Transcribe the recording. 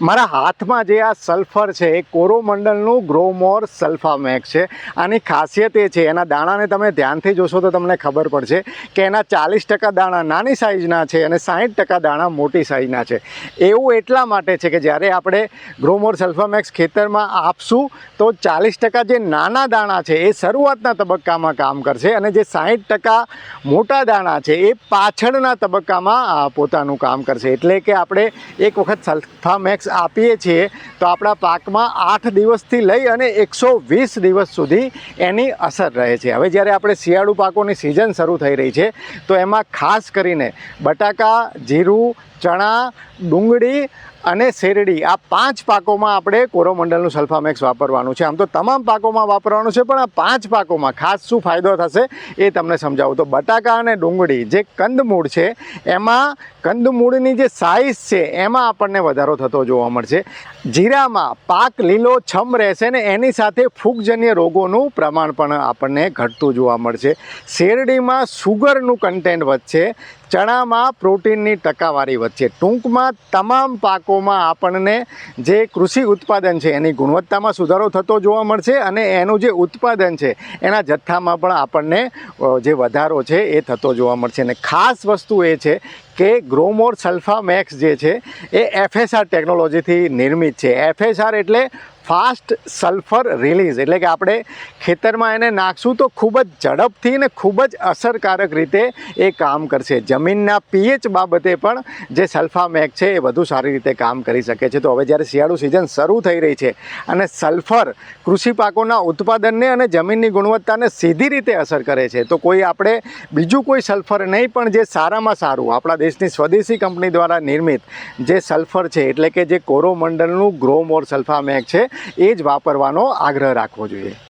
મારા હાથમાં જે આ સલ્ફર છે, એ કોરોમંડલનું ગ્રોમોર સલ્ફામેક્સ છે. આની ખાસિયત એ છે, એના દાણાને તમે ધ્યાનથી જોશો તો તમને ખબર પડશે કે એના ચાલીસ ટકા દાણા નાની સાઇઝના છે અને સાહીઠ ટકા દાણા મોટી સાઇઝના છે. એવું એટલા માટે છે કે જ્યારે આપણે ગ્રોમોર સલ્ફામેક્સ ખેતરમાં આપશું, તો ચાલીસ ટકા જે નાના દાણા છે, એ શરૂઆતના તબક્કામાં કામ કરશે અને જે સાહીઠ ટકા મોટા દાણા છે, એ પાછળના તબક્કામાં પોતાનું કામ કરશે. એટલે કે આપણે એક વખત સલ્ફામેક્સ આપીએ છીએ તો આપણા પાકમાં આઠ દિવસથી લઈ અને એકસો વીસ દિવસ સુધી એની અસર રહે છે. હવે જ્યારે આપણે શિયાળુ પાકોની સિઝન શરૂ થઈ રહી છે, તો એમાં ખાસ કરીને બટાકા, જીરું ચણા, ડુંગળી અને શેરડી. આ પાંચ પાકોમાં આપણે કોરોમંડલનું સલ્ફામેક્સ વાપરવાનું છે. આમ તો તમામ પાકોમાં વાપરવાનું છે, પણ આ પાંચ પાકોમાં ખાસ શું ફાયદો થશે એ તમને સમજાવું. તો બટાકા અને ડુંગળી જે કંદમૂળ છે, એમાં કંદમૂળની જે સાઇઝ છે, એમાં આપણને વધારો થતો જોવા મળશે. જીરામાં પાક લીલો, છમ રહેશે ને એની સાથે ફૂગજન્ય રોગોનું પ્રમાણ પણ આપણને ઘટતું જોવા મળશે. શેરડીમાં સુગરનું કન્ટેન્ટ વધશે. ચણામાં પ્રોટીનની ટકાવારી વધશે. ટૂંકમાં તમામ પાકોમાં આપણને જે કૃષિ ઉત્પાદન છે, એની ગુણવત્તામાં સુધારો થતો જોવા મળશે અને એનું જે ઉત્પાદન છે, એના જથ્થામાં પણ આપણને જે વધારો છે એ થતો જોવા મળશે. અને ખાસ વસ્તુ એ છે કે ગ્રોમોર સલ્ફામેક્સ જે છે, એ એફએસઆર ટેકનોલોજીથી નિર્મિત છે. એફએસઆર એટલે ફાસ્ટ સલ્ફર રિલીઝ. એટલે કે આપણે ખેતરમાં એને નાખશું તો ખૂબ જ ઝડપથી ને ખૂબ જ અસરકારક રીતે એ કામ કરશે. જમીનના પીએચ બાબતે પણ જે સલ્ફામેક છે એ વધુ સારી રીતે કામ કરી શકે છે. તો હવે જ્યારે શિયાળુ સિઝન શરૂ થઈ રહી છે અને સલ્ફર કૃષિ પાકોના ઉત્પાદનને અને જમીનની ગુણવત્તાને સીધી રીતે અસર કરે છે, તો કોઈ આપણે બીજું કોઈ સલ્ફર નહીં, પણ જે સારામાં સારું, આપણા દેશની સ્વદેશી કંપની દ્વારા નિર્મિત જે સલ્ફર છે, એટલે કે જે કોરોમંડલનું ગ્રોમોર સલ્ફામેક છે એ જ વાપરવાનો આગ્રહ રાખવો જોઈએ.